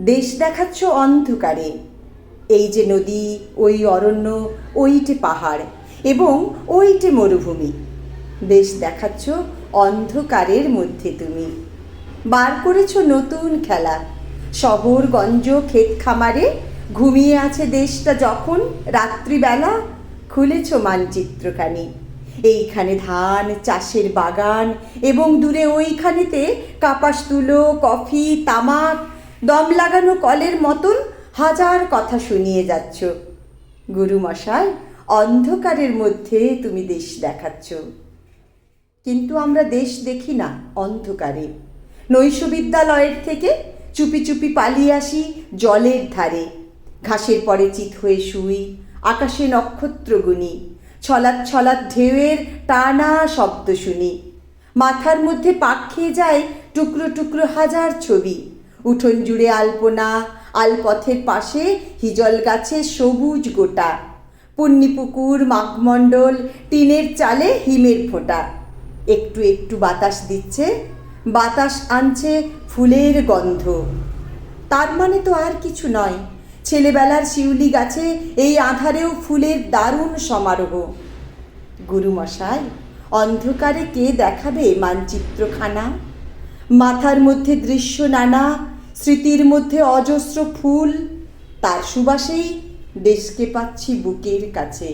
দেশ দেখাচ্ছ অন্ধকারে। এই যে নদী, ওই অরণ্য, ওইটে পাহাড় এবং ওইটে মরুভূমি। দেশ দেখাচ্ছ অন্ধকারের মধ্যে তুমি। বার করেছ নতুন খেলা। শহর, গঞ্জ, ক্ষেত খামারে ঘুমিয়ে আছে দেশটা যখন রাত্রিবেলা খুলেছ মানচিত্রখানি। এইখানে ধান, চাষের বাগান এবং দূরে ওইখানেতে কাপাস তুলো, কফি, তামাক দম লাগানো কলের মতন হাজার কথা শুনিয়ে যাচ্ছ। গুরুমশাই অন্ধকারের মধ্যে তুমি দেশ দেখাচ্ছ। কিন্তু আমরা দেশ দেখি না অন্ধকারে। নৈশ বিদ্যালয়ের থেকে চুপি চুপি পালিয়ে আসি জলের ধারে। ঘাসের পরে চিত হয়ে শুই আকাশে নক্ষত্র গুনি ছলাৎ ছলাৎ ঢেউয়ের টানা শব্দ শুনি। মাথার মধ্যে পাক খেয়ে যায় টুকরো টুকরো হাজার ছবি। উঠোন জুড়ে আলপনা, আলপথের পাশে হিজল গাছে সবুজ গোটা। পুণ্যিপুকুর, মাঘমণ্ডল, টিনের চালে হিমের ফোঁটা। একটু একটু বাতাস দিচ্ছে, বাতাস আনছে ফুলের গন্ধ। তার মানে তো আর কিছু নয়, ছেলেবেলার শিউলি গাছে এই আধারেও ফুলের দারুণ সমারোহ। গুরুমশাই, অন্ধকারে কে দেখাবে মানচিত্রখানা? মাথার মধ্যে দৃশ্য নানা স্মৃতির মধ্যে অজস্র ফুল। তার সুবাসেই দেশকে পাচ্ছি বুকের কাছে।